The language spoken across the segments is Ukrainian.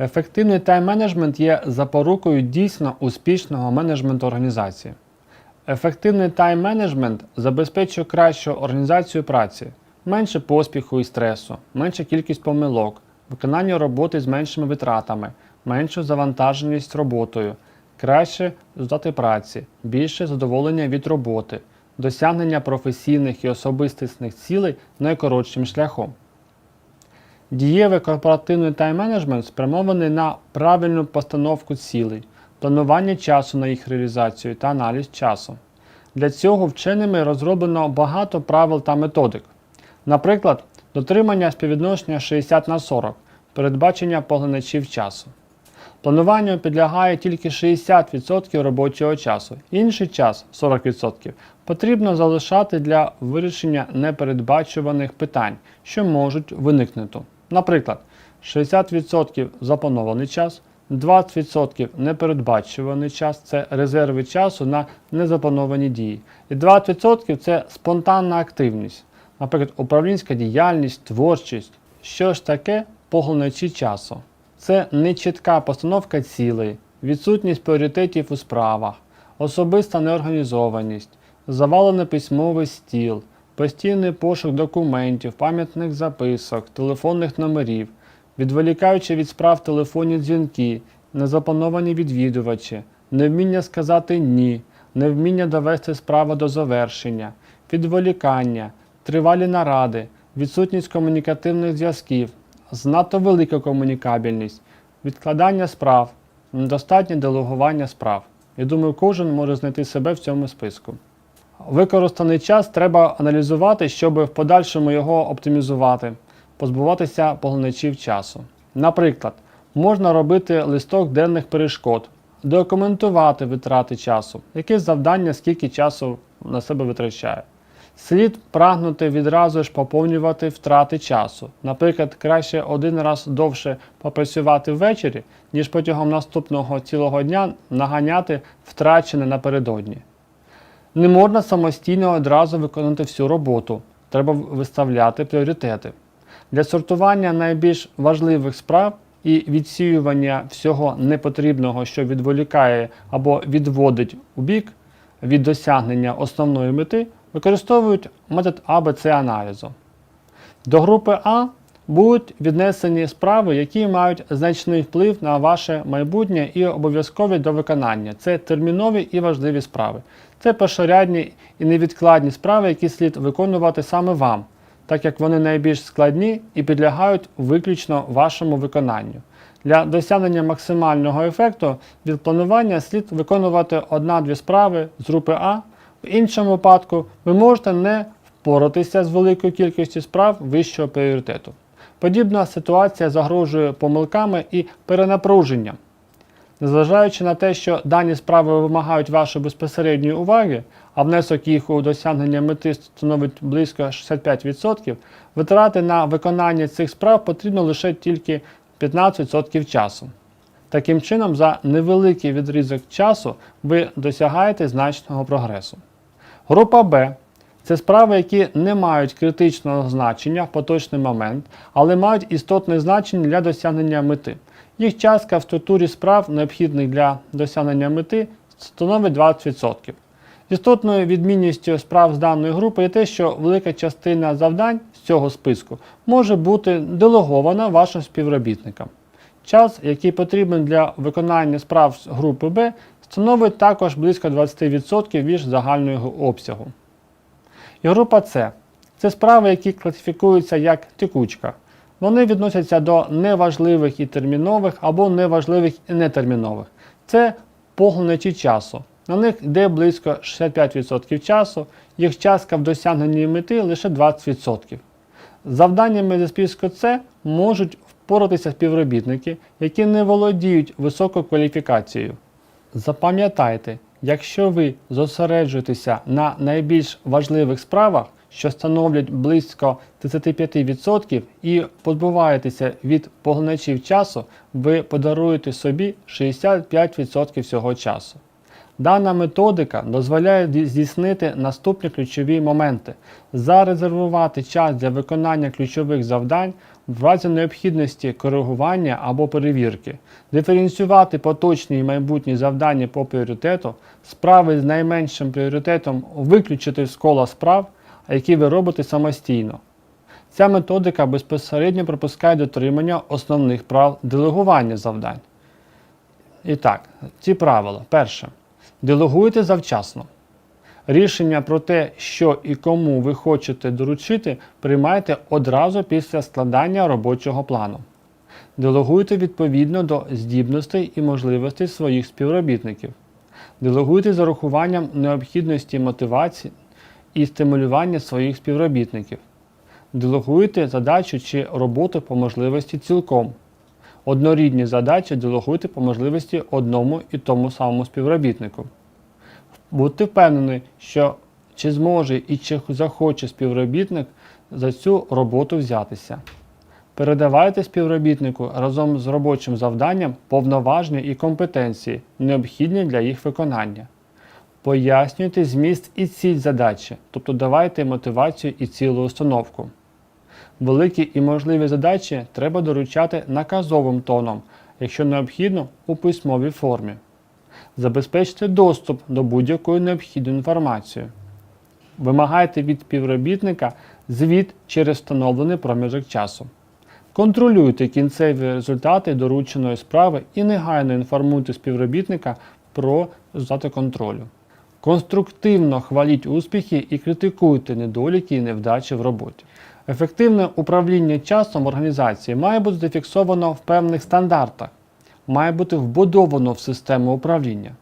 Ефективний тайм-менеджмент є запорукою дійсно успішного менеджменту організації. Ефективний тайм-менеджмент забезпечує кращу організацію праці, менше поспіху і стресу, менша кількість помилок, виконання роботи з меншими витратами, меншу завантаженість роботою, краще результати праці, більше задоволення від роботи, досягнення професійних і особистісних цілей найкоротшим шляхом. Дієвий корпоративний тайм-менеджмент спрямований на правильну постановку цілей, планування часу на їх реалізацію та аналіз часу. Для цього вченими розроблено багато правил та методик. Наприклад, дотримання співвідношення 60 на 40, передбачення поглиначів часу. Плануванню підлягає тільки 60% робочого часу. Інший час 40% потрібно залишати для вирішення непередбачуваних питань, що можуть виникнути. Наприклад, 60% запланований час, 20% непередбачуваний час це резерви часу на незаплановані дії. І 20% це спонтанна активність, наприклад, управлінська діяльність, творчість. Що ж таке поглиначі часу? Це нечітка постановка цілей, відсутність пріоритетів у справах, особиста неорганізованість, завалений письмовий стіл, постійний пошук документів, пам'ятних записок, телефонних номерів, відволікаючи від справ телефонні дзвінки, незаплановані відвідувачі, невміння сказати ні, невміння довести справу до завершення, відволікання, тривалі наради, відсутність комунікативних зв'язків, занадто велика комунікабельність, відкладання справ, недостатнє делегування справ. Я думаю, кожен може знайти себе в цьому списку. Використаний час треба аналізувати, щоб в подальшому його оптимізувати, позбуватися поглиначів часу. Наприклад, можна робити листок денних перешкод, документувати витрати часу, яке завдання, скільки часу на себе витрачає. Слід прагнути відразу ж поповнювати втрати часу. Наприклад, краще один раз довше попрацювати ввечері, ніж протягом наступного цілого дня наганяти втрачене напередодні. Не можна самостійно одразу виконати всю роботу. Треба виставляти пріоритети. Для сортування найбільш важливих справ і відсіювання всього непотрібного, що відволікає або відводить у бік від досягнення основної мети, використовують метод АБЦ аналізу. До групи А будуть віднесені справи, які мають значний вплив на ваше майбутнє і обов'язкові до виконання. Це термінові і важливі справи. Це першорядні і невідкладні справи, які слід виконувати саме вам, так як вони найбільш складні і підлягають виключно вашому виконанню. Для досягнення максимального ефекту від планування слід виконувати одна-дві справи з групи А. В іншому випадку ви можете не впоратися з великою кількістю справ вищого пріоритету. Подібна ситуація загрожує помилками і перенапруженням. Незважаючи на те, що дані справи вимагають вашої безпосередньої уваги, а внесок їх у досягнення мети становить близько 65%, витрати на виконання цих справ потрібно лише тільки 15% часу. Таким чином, за невеликий відрізок часу ви досягаєте значного прогресу. Група Б це справи, які не мають критичного значення в поточний момент, але мають істотне значення для досягнення мети. Їх частка в структурі справ, необхідних для досягнення мети, становить 20%. Істотною відмінністю справ з даної групи є те, що велика частина завдань з цього списку може бути делегована вашим співробітникам. Час, який потрібен для виконання справ з групи Б, становить також близько 20% від загального обсягу. І група С це справи, які класифікуються як текучка. Вони відносяться до неважливих і термінових або неважливих і нетермінових. Це поглиначі часу. На них йде близько 65% часу, їх частка в досягненні мети лише 20%. Завданнями зі списку С можуть впоратися співробітники, які не володіють високою кваліфікацією. Запам'ятайте, якщо ви зосереджуєтеся на найбільш важливих справах, що становлять близько 35% і позбуваєтеся від поглиначів часу, ви подаруєте собі 65% всього часу. Дана методика дозволяє здійснити наступні ключові моменти: зарезервувати час для виконання ключових завдань в разі необхідності коригування або перевірки, диференціювати поточні і майбутні завдання по пріоритету, справи з найменшим пріоритетом виключити з кола справ, які ви робите самостійно. Ця методика безпосередньо пропускає дотримання основних прав делегування завдань. І так, ці правила. Перше. Делегуйте завчасно. Рішення про те, що і кому ви хочете доручити, приймайте одразу після складання робочого плану. Делегуйте відповідно до здібностей і можливостей своїх співробітників. Делегуйте з урахуванням необхідності мотивації і стимулювання своїх співробітників. Делегуйте задачу чи роботу по можливості цілком. Однорідні задачі делегуйте по можливості одному і тому самому співробітнику. Будьте впевнені, що чи зможе і чи захоче співробітник за цю роботу взятися. Передавайте співробітнику разом з робочим завданням повноваження і компетенції, необхідні для їх виконання. Пояснюйте зміст і ціль задачі, тобто давайте мотивацію і цілу установку. Великі і можливі задачі треба доручати наказовим тоном, якщо необхідно у письмовій формі. Забезпечте доступ до будь-якої необхідної інформації. Вимагайте від співробітника звіт через встановлений проміжок часу. Контролюйте кінцеві результати дорученої справи і негайно інформуйте співробітника про результати контролю. Конструктивно хваліть успіхи і критикуйте недоліки і невдачі в роботі. Ефективне управління часом в організації має бути зафіксовано в певних стандартах, має бути вбудовано в систему управління.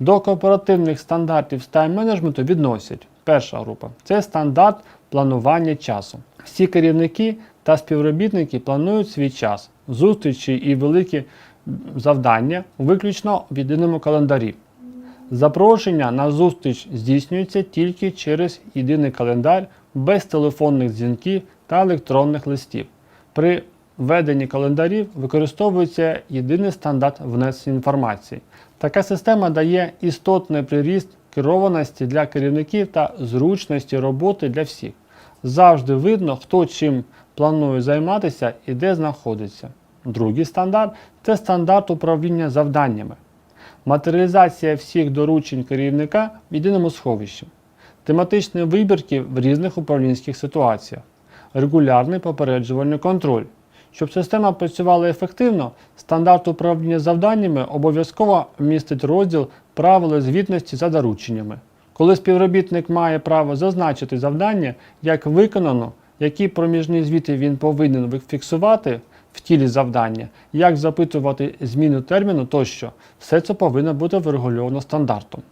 До кооперативних стандартів з тайм-менеджменту відносять перша група це стандарт планування часу. Всі керівники та співробітники планують свій час, зустрічі і великі завдання виключно в єдиному календарі. Запрошення на зустріч здійснюється тільки через єдиний календар без телефонних дзвінків та електронних листів. При введенні календарів використовується єдиний стандарт внесення інформації. Така система дає істотний приріст керованості для керівників та зручності роботи для всіх. Завжди видно, хто чим планує займатися і де знаходиться. Другий стандарт це стандарт управління завданнями. Матеріалізація всіх доручень керівника в єдиному сховищі, тематичні вибірки в різних управлінських ситуаціях, регулярний попереджувальний контроль. Щоб система працювала ефективно, стандарт управління завданнями обов'язково містить розділ правила звітності за дорученнями. Коли співробітник має право зазначити завдання, як виконано, які проміжні звіти він повинен фіксувати в тілі завдання, як запитувати зміну терміну тощо, все це повинно бути врегульовано стандартом.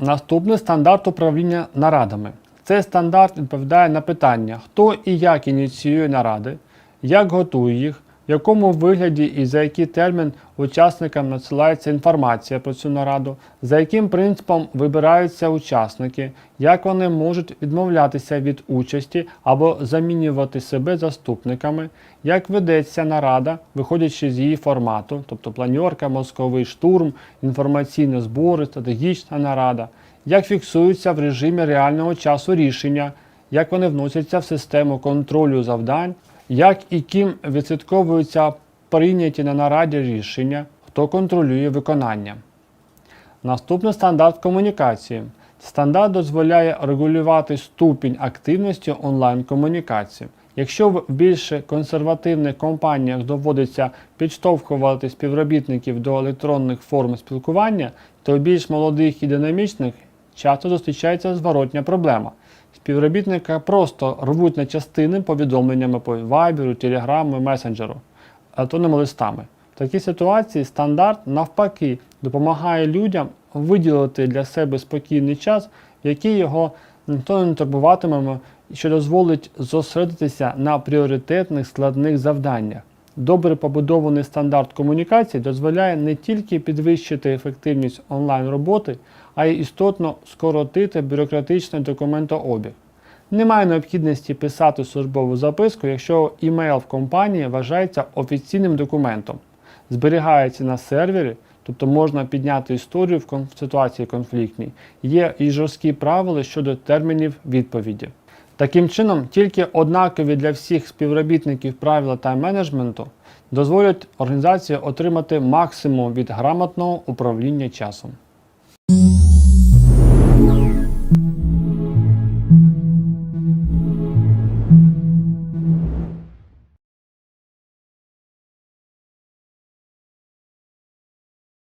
Наступний стандарт управління нарадами. Цей стандарт відповідає на питання, хто і як ініціює наради, як готує їх, в якому вигляді і за який термін учасникам надсилається інформація про цю нараду, за яким принципом вибираються учасники, як вони можуть відмовлятися від участі або замінювати себе заступниками, як ведеться нарада, виходячи з її формату, тобто планерка, мозковий штурм, інформаційні збори, стратегічна нарада, як фіксуються в режимі реального часу рішення, як вони вносяться в систему контролю завдань, як і ким відслідковуються прийняті на нараді рішення, хто контролює виконання. Наступний стандарт комунікації. Стандарт дозволяє регулювати ступінь активності онлайн-комунікації. Якщо в більш консервативних компаніях доводиться підштовхувати співробітників до електронних форм спілкування, то більш молодих і динамічних часто зустрічається зворотня проблема. Співробітника просто рвуть на частини повідомленнями по Viber, Telegram, месенджеру, електронними листами. В такій ситуації стандарт навпаки допомагає людям виділити для себе спокійний час, в який його ніхто не турбуватиме, що дозволить зосередитися на пріоритетних складних завданнях. Добре побудований стандарт комунікації дозволяє не тільки підвищити ефективність онлайн роботи, а й істотно скоротити бюрократичний документообіг. Немає необхідності писати службову записку, якщо імейл в компанії вважається офіційним документом, зберігається на сервері, тобто можна підняти історію в ситуації конфліктній. Є і жорсткі правила щодо термінів відповіді. Таким чином, тільки однакові для всіх співробітників правила тайм-менеджменту дозволять організації отримати максимум від грамотного управління часом.